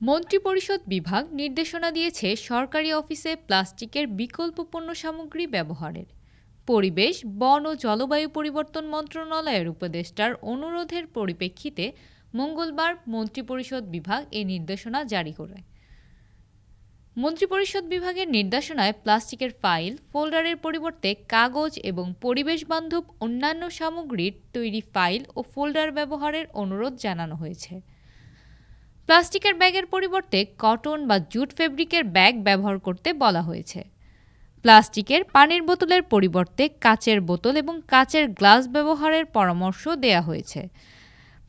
মন্ত্রিপরিষদ বিভাগ নির্দেশনা দিয়েছে সরকারি অফিসে প্লাস্টিকের বিকল্প পণ্য সামগ্রী ব্যবহারের। পরিবেশ, বন ও জলবায়ু পরিবর্তন মন্ত্রণালয়ের উপদেষ্টার অনুরোধের পরিপ্রেক্ষিতে মঙ্গলবার মন্ত্রিপরিষদ বিভাগ এই নির্দেশনা জারি করে। মন্ত্রিপরিষদ বিভাগের নির্দেশনায় প্লাস্টিকের ফাইল, ফোল্ডারের পরিবর্তে কাগজ এবং পরিবেশ বান্ধব অন্যান্য সামগ্রীর তৈরি ফাইল ও ফোল্ডার ব্যবহারের অনুরোধ জানানো হয়েছে। প্লাস্টিকের ব্যাগের পরিবর্তে কটন বা জুট ফেব্রিকের ব্যাগ ব্যবহার করতে বলা হয়েছে। প্লাস্টিকের পানির বোতলের পরিবর্তে কাচের বোতল এবং কাচের গ্লাস ব্যবহারের পরামর্শ দেওয়া হয়েছে।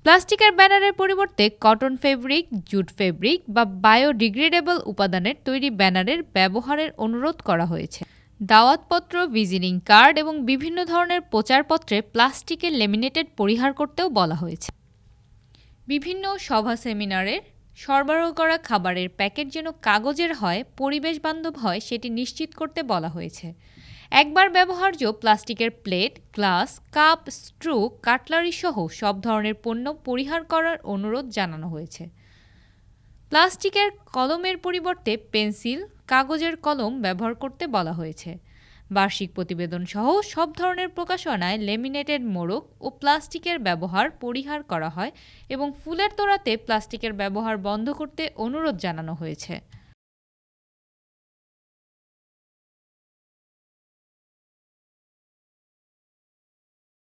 প্লাস্টিকের ব্যানারের পরিবর্তে কটন ফেব্রিক, জুট ফেব্রিক বা বায়োডিগ্রেডেবল উপাদানের তৈরি ব্যানারের ব্যবহারের অনুরোধ করা হয়েছে। দাওয়াতপত্র, ভিজিটিং কার্ড এবং বিভিন্ন ধরনের প্রচারপত্রে প্লাস্টিকের লেমিনেটেড পরিহার করতেও বলা হয়েছে। বিভিন্ন সভা সেমিনারের সরবরাহ করা খাবারের প্যাকেট যেন কাগজের হয় পরিবেশ বান্ধব হয়, সেটি নিশ্চিত করতে বলা হয়েছে। একবার ব্যবহার্য প্লাস্টিকের plate, glass, cup, straw, cutlery সহ সব ধরনের পণ্য পরিহার করার অনুরোধ জানানো হয়েছে। প্লাস্টিকের কলমের পরিবর্তে পেন্সিল, কাগজের কলম ব্যবহার করতে বলা হয়েছে। বার্ষিক প্রতিবেদন সহ সব ধরনের প্রকাশনায় লেমিনেটেড মোড়ক ও প্লাস্টিকের ব্যবহার পরিহার করা হয় এবং ফুলের তোড়াতে প্লাস্টিকের ব্যবহার বন্ধ করতে অনুরোধ জানানো হয়েছে।